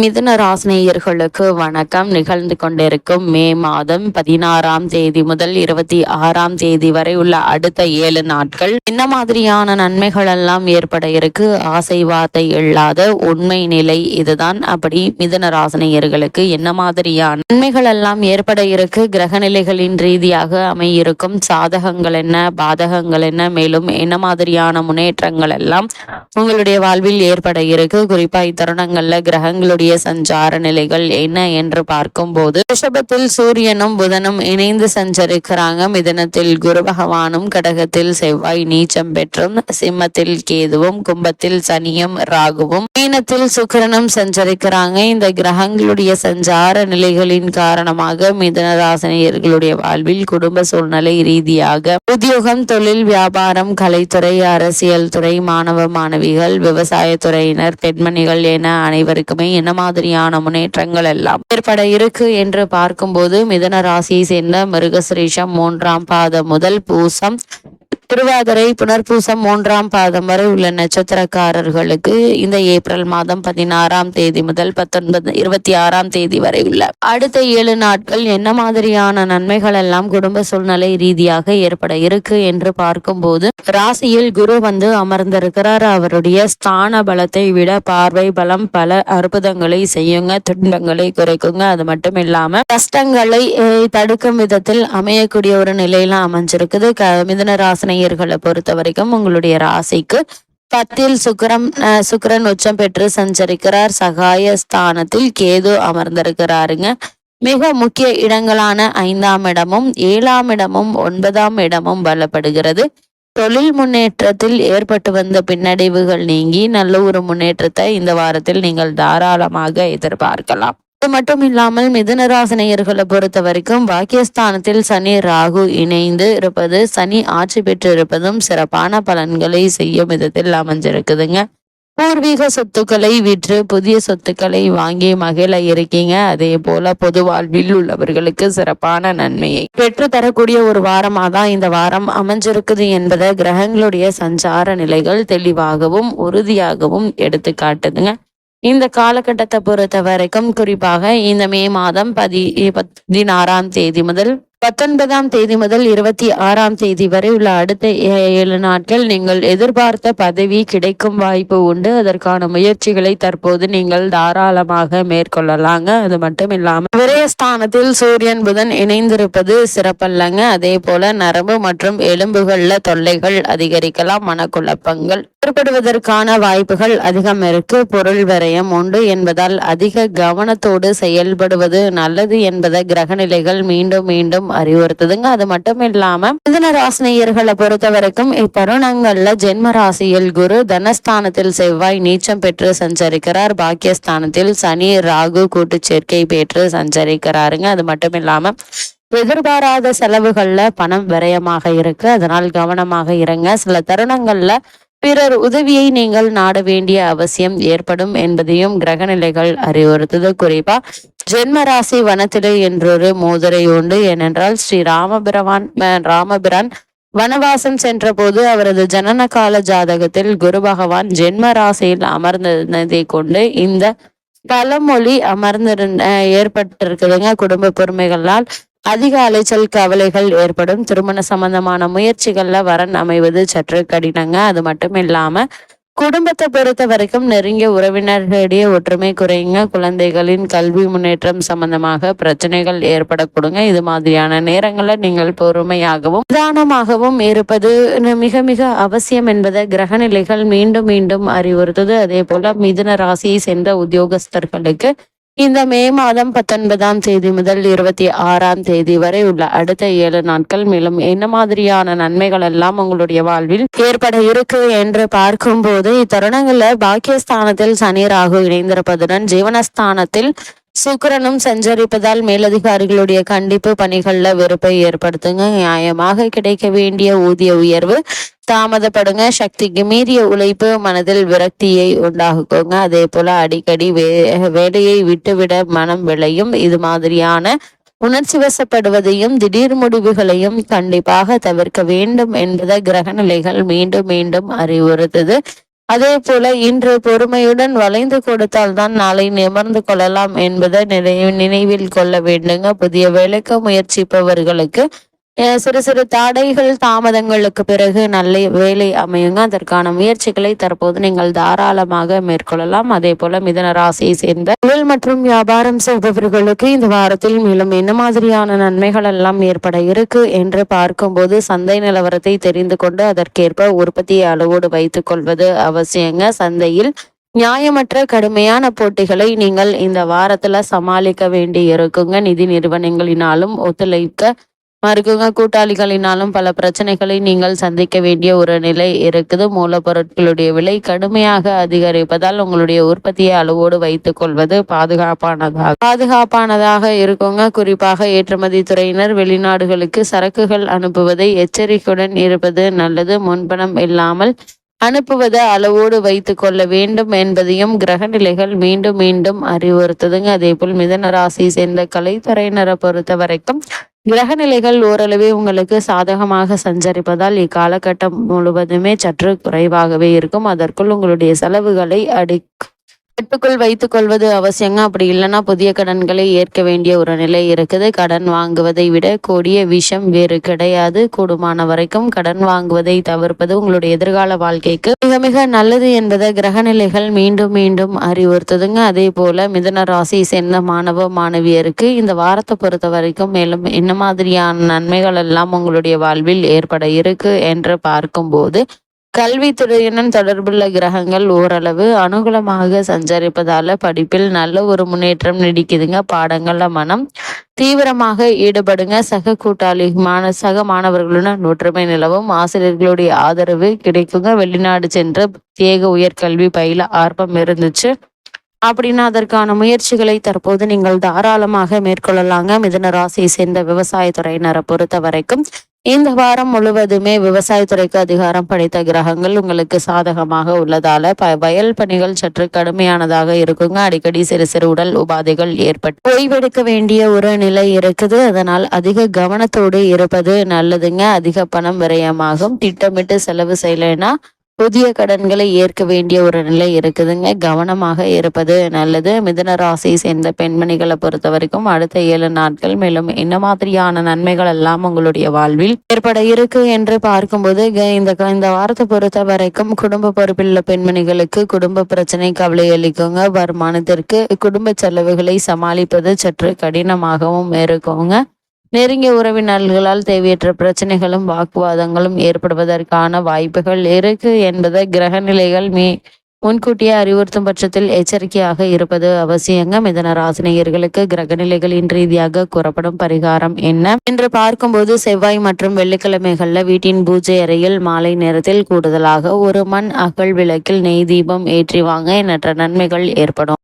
மிதுன ராசினியர்களுக்கு வணக்கம். நிகழ்ந்து கொண்டிருக்கும் மே மாதம் பதினாறாம் தேதி முதல் இருபத்தி ஆறாம் தேதி வரை உள்ள அடுத்த ஏழு நாட்கள். என்ன மாதிரியான நன்மைகள் எல்லாம் ஏற்பட இருக்கு? ஆசை வார்த்தை இல்லாத உண்மை நிலை இதுதான். அப்படி மிதுன ராசினியர்களுக்கு என்ன மாதிரியான நன்மைகள் எல்லாம் ஏற்பட இருக்கு? கிரக நிலைகளின் ரீதியாக அமையிருக்கும் சாதகங்கள் என்ன? பாதகங்கள் என்ன? மேலும் என்ன மாதிரியான முன்னேற்றங்கள் எல்லாம் உங்களுடைய வாழ்வில் ஏற்பட இருக்கு? குறிப்பா இத்தருணங்கள்ல கிரகங்களுடைய சஞ்சார நிலைகள் என்ன என்று பார்க்கும்போது ரிஷபத்தில் சூரியனும் புதனும் இணைந்து சஞ்சரிக்கிறாங்க. மிதனத்தில் குரு பகவானும் கடகத்தில் செவ்வாய் நீச்சம் பெற்றும் சிம்மத்தில் கேதுவும் கும்பத்தில் சனியும் ராகுவும் மீனத்தில் சுக்கிரனும் சஞ்சரிக்கிறாங்க. இந்த கிரகங்களுடைய சஞ்சார நிலைகளின் காரணமாக மிதன ராசினியர்களுடைய வாழ்வில் குடும்ப சூழ்நிலை ரீதியாக உத்தியோகம் தொழில் வியாபாரம் கலைத்துறை அரசியல் துறை மாணவ மாணவிகள் விவசாயத்துறையினர் பெண்மணிகள் என அனைவருக்குமே என்ன மாதிரியான முன்னேற்றங்கள் எல்லாம் ஏற்பட இருக்கு என்று பார்க்கும்போது மிதன ராசியை சேர்ந்த மிருகசிரீஷம் மூன்றாம் பாத முதல் பூசம் திருவாதிரை புனர்பூசம் மூன்றாம் பாதம் வரை உள்ள நட்சத்திரக்காரர்களுக்கு இந்த ஏப்ரல் மாதம் பதினாறாம் தேதி முதல் பத்தொன்பது இருபத்தி ஆறாம் தேதி வரை உள்ள அடுத்த ஏழு நாட்கள் என்ன மாதிரியான நன்மைகள் எல்லாம் குடும்ப சூழ்நிலை ரீதியாக ஏற்பட இருக்கு என்று பார்க்கும்போது ராசியில் குரு வந்து அமர்ந்திருக்கிறார். அவருடைய ஸ்தான பலத்தை விட பார்வை பலம் பல அற்புதங்களை செய்யுங்க துன்பங்களை குறைக்குங்க. அது மட்டும் இல்லாம கஷ்டங்களை தடுக்கும் விதத்தில் அமையக்கூடிய ஒரு நிலையில அமைஞ்சிருக்குது. க ராசனை ராசினியர்களை பொறுத்த வரைக்கும் உங்களுடைய ராசிக்கு பத்தில் சுக்கிரம் சுக்கரன் சுக்கிரன் உச்சம் பெற்று சஞ்சரிக்கிறார். சகாய ஸ்தானத்தில் கேது அமர்ந்திருக்கிறாருங்க. மிக முக்கிய இடங்களான ஐந்தாம் இடமும் ஏழாம் இடமும் ஒன்பதாம் இடமும் பலப்படுகிறது. தொழில் முன்னேற்றத்தில் ஏற்பட்டு வந்த பின்னடைவுகள் நீங்கி நல்ல ஒரு முன்னேற்றத்தை இந்த வாரத்தில் நீங்கள் தாராளமாக எதிர்பார்க்கலாம். அது மட்டும் இல்லாமல் மிதுனராசினியர்களை பொறுத்த வரைக்கும் பாக்கியஸ்தானத்தில் சனி ராகு இணைந்து இருப்பது சனி ஆட்சி பெற்று இருப்பதும் சிறப்பான பலன்களை செய்யும் விதத்தில் அமைஞ்சிருக்குதுங்க. பூர்வீக சொத்துக்களை விற்று புதிய சொத்துக்களை வாங்கி மகிழ இருக்கீங்க. அதே போல பொது வாழ்வில் உள்ளவர்களுக்கு சிறப்பான நன்மையை. பெற்று தரக்கூடிய ஒரு வாரமாக தான் இந்த வாரம் அமைஞ்சிருக்குது என்பதை கிரகங்களுடைய சஞ்சார நிலைகள் தெளிவாகவும் உறுதியாகவும் எடுத்து காட்டுதுங்க இந்த காலகட்டத்தை பொறுத்த வரைக்கும் குறிப்பாக இந்த மே மாதம் பதி பதினாறாம் தேதி முதல் பத்தொன்பதாம் தேதி முதல் இருபத்தி ஆறாம் தேதி வரை உள்ள அடுத்த ஏ- ஏழு நாட்கள் நீங்கள் எதிர்பார்த்த பதவி கிடைக்கும் வாய்ப்பு உண்டு. அதற்கான முயற்சிகளை தற்போது நீங்கள் தாராளமாக மேற்கொள்ளலாங்க. அது மட்டும் இல்லாம விரயஸ்தானத்தில் சூரியன் புதன் இணைந்திருப்பது சிறப்பல்லங்க. அதே போல நரம்பு மற்றும் எலும்புகள்ல தொல்லைகள் அதிகரிக்கலாம். மனக்குழப்பங்கள் ஏற்படுவதற்கான வாய்ப்புகள் அதிகம் இருக்கு. பொருள் விரயம் உண்டு என்பதால் அதிக கவனத்தோடு செயல்படுவது நல்லது என்பதை கிரகநிலைகள் மீண்டும் மீண்டும் அறிவுறுத்துதுங்க. அது மட்டும் இல்லாம மிதன ராசினியர்களை பொறுத்த வரைக்கும் இத்தருணங்கள்ல ஜென்ம ராசியில் குரு தனஸ்தானத்தில் செவ்வாய் நீச்சம் பெற்று சஞ்சரிக்கிறார். பாக்கியஸ்தானத்தில் சனி ராகு கூட்டு சேர்க்கை பெற்று சஞ்சரிக்கிறாருங்க. அது மட்டும் இல்லாம எதிர்பாராத செலவுகள்ல பணம் விரயமாக இருக்கு. அதனால் கவனமாக இருங்க. சில தருணங்கள்ல பிறர் உதவியை நீங்கள் நாட வேண்டிய அவசியம் ஏற்படும் என்பதையும் கிரகநிலைகள் அறிவுறுத்தது. குறிப்பா ஜென்மராசி வனத்திலே என்றொரு மோதிரை உண்டு. ஏனென்றால் ஸ்ரீ ராமபிரவான் ராமபிரான் வனவாசம் சென்ற போது அவரது ஜனன கால ஜாதகத்தில் குரு பகவான் ஜென்ம ராசியில் அமர்ந்திருந்ததை கொண்டு இந்த பழமொழி அமர்ந்திருந்த ஏற்பட்டிருக்குதுங்க. குடும்ப பொறுமைகளால் அதிக அலைச்சல் கவலைகள் ஏற்படும். திருமண சம்பந்தமான முயற்சிகள்ல வரன் அமைவது சற்று கடினங்க. அது மட்டும் இல்லாம குடும்பத்தை பொறுத்த வரைக்கும் நெருங்கிய உறவினர்களிடையே ஒற்றுமை குறையுங்க. குழந்தைகளின் கல்வி முன்னேற்றம் சம்பந்தமாக பிரச்சனைகள் ஏற்படக்கூடுங்க. இது மாதிரியான நேரங்களில் நீங்கள் பொறுமையாகவும் நிதானமாகவும் இருப்பது மிக மிக அவசியம் என்பதை கிரகநிலைகள் மீண்டும் மீண்டும் அறிவுறுத்துது. அதே போல மிதுன ராசியை சேர்ந்த உத்தியோகஸ்தர்களுக்கு இந்த மே மாதம் பத்தொன்பதாம் தேதி முதல் இருபத்தி ஆறாம் தேதி வரை உள்ள அடுத்த ஏழு நாட்கள் மேலும் என்ன மாதிரியான நன்மைகள் எல்லாம் உங்களுடைய வாழ்வில் ஏற்பட இருக்கு என்று பார்க்கும்போது இத்தருணங்கள்ல பாக்கியஸ்தானத்தில் சனி ராகு இணைந்திருப்பதுடன் ஜீவனஸ்தானத்தில் சுக்கிரனும் சஞ்சரிப்பதால் மேலதிகாரிகளுடைய கண்டிப்பு பணிகள்ல வெறுப்பை ஏற்படுத்துங்க. நியாயமாக கிடைக்க வேண்டிய ஊதிய உயர்வு தாமதப்படுங்க. சக்திக்கு மீறிய உழைப்பு மனதில் விரக்தியை உண்டாக்குங்க. அதே போல அடிக்கடி வே வேலையை விட்டுவிட மனம் விளையும். இது மாதிரியான உணர்ச்சி வசப்படுவதையும் திடீர் முடிவுகளையும் கண்டிப்பாக தவிர்க்க வேண்டும் என்பதை கிரகநிலைகள் மீண்டும் மீண்டும் அறிவுறுத்தது. அதே போல இன்று பொறுமையுடன் வளைந்து கொடுத்தால் தான் நாளை நிமர்ந்து கொள்ளலாம் என்பதை நினை- நினைவில் கொள்ள வேண்டுங்க. புதிய வேலைக்கு முயற்சிப்பவர்களுக்கு சிறு சிறு தடைகள் தாமதங்களுக்கு பிறகு நல்ல வேலை அமையுங்க. அதற்கான முயற்சிகளை தற்போது நீங்கள் தாராளமாக மேற்கொள்ளலாம். அதே போல மிதன ராசியை சேர்ந்த தொழில் மற்றும் வியாபாரம் செய்பவர்களுக்கு இந்த வாரத்தில் மேலும் என்ன மாதிரியான நன்மைகள் எல்லாம் ஏற்பட இருக்கு என்று பார்க்கும்போது சந்தை நிலவரத்தை தெரிந்து கொண்டு அதற்கேற்ப உற்பத்தியை அளவோடு வைத்துக் கொள்வது அவசியங்க. சந்தையில் நியாயமற்ற கடுமையான போட்டிகளை நீங்கள் இந்த வாரத்துல சமாளிக்க வேண்டி இருக்குங்க. நிதி நிறுவனங்களினாலும் ஒத்துழைக்க மருத்துவ கூட்டாளிகளினாலும் பல பிரச்சனைகளை நீங்கள் சந்திக்க வேண்டிய ஒரு நிலை இருக்குது. மூலப்பொருட்களுடைய விலை கடுமையாக அதிகரிப்பதால் உங்களுடைய உற்பத்தியை அளவோடு வைத்துக் கொள்வது பாதுகாப்பானதாக பாதுகாப்பானதாக இருக்குங்க. குறிப்பாக ஏற்றுமதி துறையினர் வெளிநாடுகளுக்கு சரக்குகள் அனுப்புவதை எச்சரிக்கையுடன் இருப்பது நல்லது. முன்பணம் இல்லாமல் அனுப்புவதை அளவோடு வைத்து கொள்ள வேண்டும் என்பதையும் கிரக நிலைகள் மீண்டும் மீண்டும் அறிவுறுத்துதுங்க. அதே போல் மிதன ராசி சேர்ந்த கலைத்துறையினரை பொறுத்த வரைக்கும் கிரக நிலைகள் ஓரளவே உங்களுக்கு சாதகமாக சஞ்சரிப்பதால் இக்காலகட்டம் முழுவதுமே சற்று குறைவாகவே இருக்கும். அதற்குள் உங்களுடைய செலவுகளை அடி கட்டுக்குள் வைத்துக் கொள்வது அவசியங்க. அப்படி இல்லைன்னா புதிய கடன்களை ஏற்க வேண்டிய ஒரு நிலை இருக்குது. கடன் வாங்குவதை விட கூடிய விஷம் வேறு கிடையாது. கூடுமான வரைக்கும் கடன் வாங்குவதை தவிர்ப்பது உங்களுடைய எதிர்கால வாழ்க்கைக்கு மிக மிக நல்லது என்பதை கிரகநிலைகள் மீண்டும் மீண்டும் அறிவுறுத்துதுங்க. அதே போல மிதன ராசியை சேர்ந்த மாணவ மாணவியருக்கு இந்த வாரத்தை பொறுத்த வரைக்கும் மேலும் என்ன மாதிரியான நன்மைகள் எல்லாம் உங்களுடைய வாழ்வில் ஏற்பட இருக்கு என்று பார்க்கும்போது கல்வித்துறையுடன் தொடர்புள்ள கிரகங்கள் ஓரளவு அனுகூலமாக சஞ்சரிப்பதால படிப்பில் நல்ல ஒரு முன்னேற்றம் நீடிக்குதுங்க. பாடங்கள்ல மனம் தீவிரமாக ஈடுபடுங்க. சக கூட்டாளி மாண சக மாணவர்களுடன் ஒற்றுமை நிலவும். ஆசிரியர்களுடைய ஆதரவு கிடைக்குங்க. வெளிநாடு சென்று தேக உயர்கல்வி பயில ஆர்வம் இருந்துச்சு. அப்படின்னா அதற்கான முயற்சிகளை தற்போது நீங்கள் தாராளமாக மேற்கொள்ளலாங்க. மிதன ராசியை சேர்ந்த விவசாயத்துறையினரை பொறுத்த வரைக்கும் இந்த வாரம் முழுவதுமே விவசாயத்துறைக்கு அதிகாரம் படைத்த கிரகங்கள் உங்களுக்கு சாதகமாக உள்ளதால ப வயல் பணிகள் சற்று கடுமையானதாக இருக்குங்க. அடிக்கடி சிறு சிறு உடல் உபாதைகள் ஏற்பட்டு ஓய்வெடுக்க வேண்டிய ஒரு நிலை இருக்குது. அதனால் அதிக கவனத்தோடு இருப்பது நல்லதுங்க. அதிக பணம் விரயமாகும். திட்டமிட்டு செலவு செய்யலைன்னா புதிய கடன்களை ஏற்க வேண்டிய ஒரு நிலை இருக்குதுங்க. கவனமாக இருப்பது நல்லது. மிதன ராசியை சேர்ந்த பெண்மணிகளை பொறுத்த வரைக்கும் அடுத்த ஏழு நாட்கள் மேலும் என்ன மாதிரியான நன்மைகள் எல்லாம் உங்களுடைய வாழ்வில் ஏற்பட இருக்கு என்று பார்க்கும்போது இந்த க- இந்த வாரத்தை பொறுத்த வரைக்கும் குடும்ப பொறுப்பில் உள்ள பெண்மணிகளுக்கு குடும்ப பிரச்சனை கவலை அளிக்குங்க. வருமானத்திற்கு குடும்ப செலவுகளை சமாளிப்பது சற்று கடினமாகவும் இருக்குங்க. நெருங்கிய உறவினர்களால் தேவையற்ற பிரச்சனைகளும் வாக்குவாதங்களும் ஏற்படுவதற்கான வாய்ப்புகள் இருக்கு என்பதை கிரக நிலைகள் மீ முன்கூட்டியே அறிவுறுத்தும் பட்சத்தில் எச்சரிக்கையாக இருப்பது அவசியங்க. மிதன ராசினியர்களுக்கு கிரகநிலைகளின் ரீதியாக கூறப்படும் பரிகாரம் என்ன? என்று பார்க்கும்போது செவ்வாய் மற்றும் வெள்ளிக்கிழமைகள்ல வீட்டின் பூஜை அறையில் மாலை நேரத்தில் கூடுதலாக ஒரு மண் அகல் விளக்கில் நெய் தீபம் ஏற்றி வாங்க எண்ணற்ற நன்மைகள் ஏற்படும்.